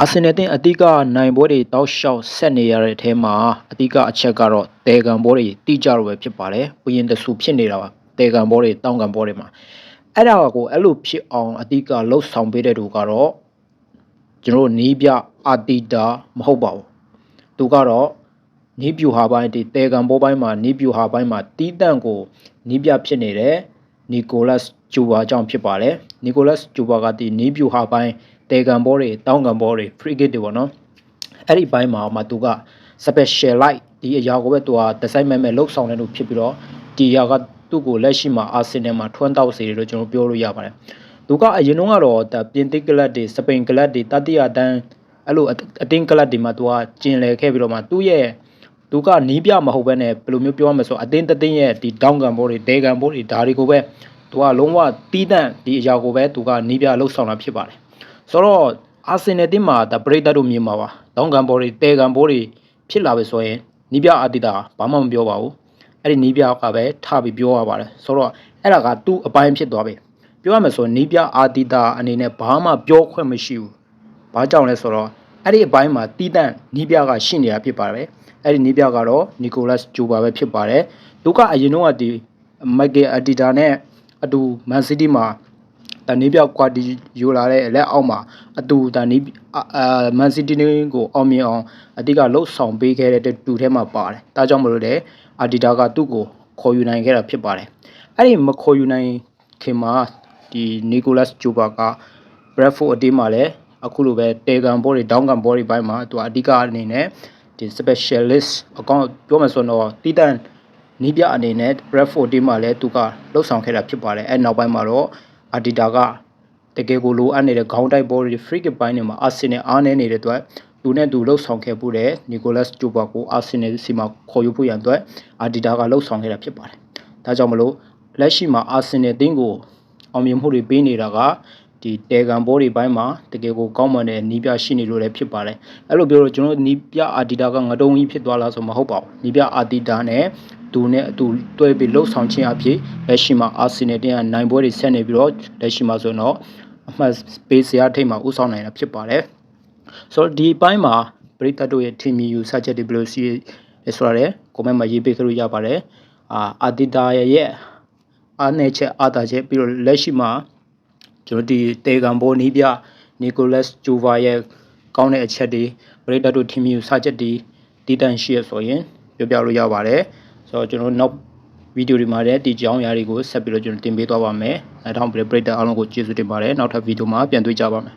အာဆင်နယ်တင်အဓိကနိုင်ပွဲတွေတောက်လျှောက်ဆက်နေရတဲ့အထဲမှာအဓိကအချက်ကတော့တေကန်ဘောတွေတိကျတော့ပဲဖြစ်ပါတယ်။ဥယျာဉ်တဆူဖြစ်နေတာပါတေကန်ဘောတွေတောင်းကန်ဘောတွေမှာအဲ့ဒါကိုအဲ့လိုဖြစ်အောင်အဓိကလှုပ်ဆောင်ပေးတဲ့သူကတော့ကျွန်တော်တို့နီးပြအာတီတာမဟုတ်ပါဘူး။သူကတော့နီးပြူဟာပိုင်းဒီတေကန်ဘောပိုင်းမှာနီးပြူဟာပိုင်းမှာတီးတန့်ကိုနီးပြဖြစ်နေတဲ့နီကိုလတ်ဂျူဘာကြောင့်ဖြစ်ပါတယ်။နီကိုလတ်ဂျူဘာကဒီနီးပြူဟာပိုင်း တေကန်ဘောတွေတောင်းကန်ဘောတွေ free kick တွေပေါ့နော်အဲ့ဒီဘိုင်းမှာမှသူက specialize ဒီအရာကိုပဲသူက design မဲ့မဲ့လှုပ်ဆောင်တဲ့လူဖြစ်ပြီးတော့ဒီအရာကသူ့ကိုလက်ရှိမှာအာဆင်နယ်မှာထွန်းတောက်စေတယ်လို့ကျွန်တော်ပြောလို့ရပါတယ်သူကအရင်တုန်းကတော့ဒါပြင်သစ်ကလပ်တွေစပိန်ကလပ်တွေတတိယတန်းအဲ့လိုအတင်းကလပ်တွေမှာသူကကျင်လည်ခဲ့ပြီးတော့မှသူ့ရဲ့သူကနီးပြမဟုတ်ဘဲနဲ့ဘယ်လိုမျိုးပြောရမလဲဆိုအတင်းတတင်းရဲ့ဒီတောင်းကန်ဘောတွေဒေကန်ဘောတွေဒါတွေကိုပဲသူကလုံးဝတီးတန့်ဒီအရာကိုပဲသူကနီးပြလှုပ်ဆောင်တာဖြစ်ပါတယ် ဆိုတော့အာဆင်နယ်တင်းမှာဒါပရိသတ်တို့မြင်ပါပါတောင်းကန်ဘောတွေတေကန်ဘောတွေဖြစ်လာပြီဆိုရင်နီးပြအာတီတာဘာမှမပြောပါဘူးအဲ့ဒီနီးပြကပဲထပြီးပြောရပါတယ်ဆိုတော့အဲ့ဒါကသူ့အပိုင်းဖြစ်သွားပြီပြောရမယ်ဆိုရင်နီးပြအာတီတာအနေနဲ့ဘာမှပြောခွင့်မရှိဘူးဘာကြောင့်လဲဆိုတော့အဲ့ဒီအပိုင်းမှာတီးတန့်နီးပြကရှိနေတာဖြစ်ပါတယ်အဲ့ဒီနီးပြကတော့နီကိုလတ်ဂျူဘာပဲဖြစ်ပါတယ်သူကအရင်တော့ကဒီမိုက်ကယ်အတီတာနဲ့အတူမန်စီးတီးမှာ ဒါနေပြောက်ကွာဒီယူလာတဲ့လက်အောက်မှာအတူဒါနေအာမန်စီးတီးကိုအောင်မြင်အောင်အတိကလှုပ်ဆောင်ပေးခဲ့တဲ့တူထဲမှာပါတယ်။ဒါကြောင့်မလို့လေအာဒီတာကသူ့ကိုခေါ်ယူနိုင်ခဲ့တာဖြစ်ပါတယ်။အဲ့ဒီမခေါ်ယူနိုင်ခင်မှာဒီနီကိုလတ်ဂျူဘာကဘရက်ဖို့အတင်းမှာလည်းအခုလိုပဲတေကန်ဘောတွေဒေါင်းကန်ဘောတွေဘိုင်းမှာသူအဓိကအနေနဲ့ဒီ specialist အကောင့်ပြောမှဆိုတော့တီးတန့်နီးပြအနေနဲ့ Bradford team မှာလည်းသူကလှုပ်ဆောင်ခဲ့တာဖြစ်ပါတယ်အဲနောက်ပိုင်းမှာတော့ Adida ကတကယ်ကိုလိုအပ်နေတဲ့ခေါင်းတိုက်ဘောတွေ free kick ပိုင်းတွေမှာ Arsenal အားနည်းနေတဲ့အတွက်သူနဲ့သူလှုပ်ဆောင်ခဲ့မှုတဲ့ Nicolas Stuber ကို Arsenal စီမှာခေါ်ယူဖို့ရန်အတွက် Adida ကလှုပ်ဆောင်ခဲ့တာဖြစ်ပါတယ်။ဒါကြောင့်မလို့လက်ရှိမှာ Arsenal တင်းကိုအောင်မြင်မှုတွေပေးနေတာကဒီတေကန်ဘောတွေဘိုင်းမှာတကယ်ကိုကောင်းမွန်တဲ့နီးပြရှိနေလို့လည်းဖြစ်ပါတယ်အဲ့လိုပြောတော့ကျွန်တော်နီးပြအာတီတာကငတုံကြီးဖြစ်သွားလားဆိုမဟုတ်ပါဘူးနီးပြအာတီတာနဲ့ သူနဲ့အတူတွဲပြီးလှုပ်ဆောင်ခြင်းအဖြစ်လက်ရှိမှာအာဆင်နယ်တင်ကနိုင်ပွဲတွေဆက်နေပြီးတော့လက်ရှိမှာဆိုတော့အမှတ်ပေးစရာထိတ်မှာဥဆောင်နိုင်တာဖြစ်ပါတယ်ဆိုတော့ဒီဘိုင်းမှာပရိသတ်တို့ရဲ့ထင်မြင်ယူဆချက်တွေဘယ်လိုရှိလဲဆိုတော့ comment မှာရေးပေးကြလို့ရပါတယ်အာအာတီတာရဲ့အားနေချက်အားတာချက်ပြီးတော့လက်ရှိမှာကျွန်တော်ဒီတေကန်ဘိုနီးပြနီကိုလတ်ဂျူဗာရဲ့ကောင်းတဲ့အချက်တွေပရိသတ်တို့ထင်မြင်ယူဆချက်တွေတည်တံ့ရှိရဆိုရင်ပြောပြလို့ရပါတယ် ဆိုတော့ကျွန်တော်နောက်ဗီဒီယိုတွေမှာလည်းဒီကြောင်းအရာတွေကိုဆက်ပြီးတော့ကျွန်တော်တင်ပေးသွားပါမယ်အဲဒါကြောင့်ပရိသတ်အားလုံးကိုကျေးဇူးတင်ပါတယ်နောက်ထပ်ဗီဒီယိုမှာပြန်တွေ့ကြပါမယ်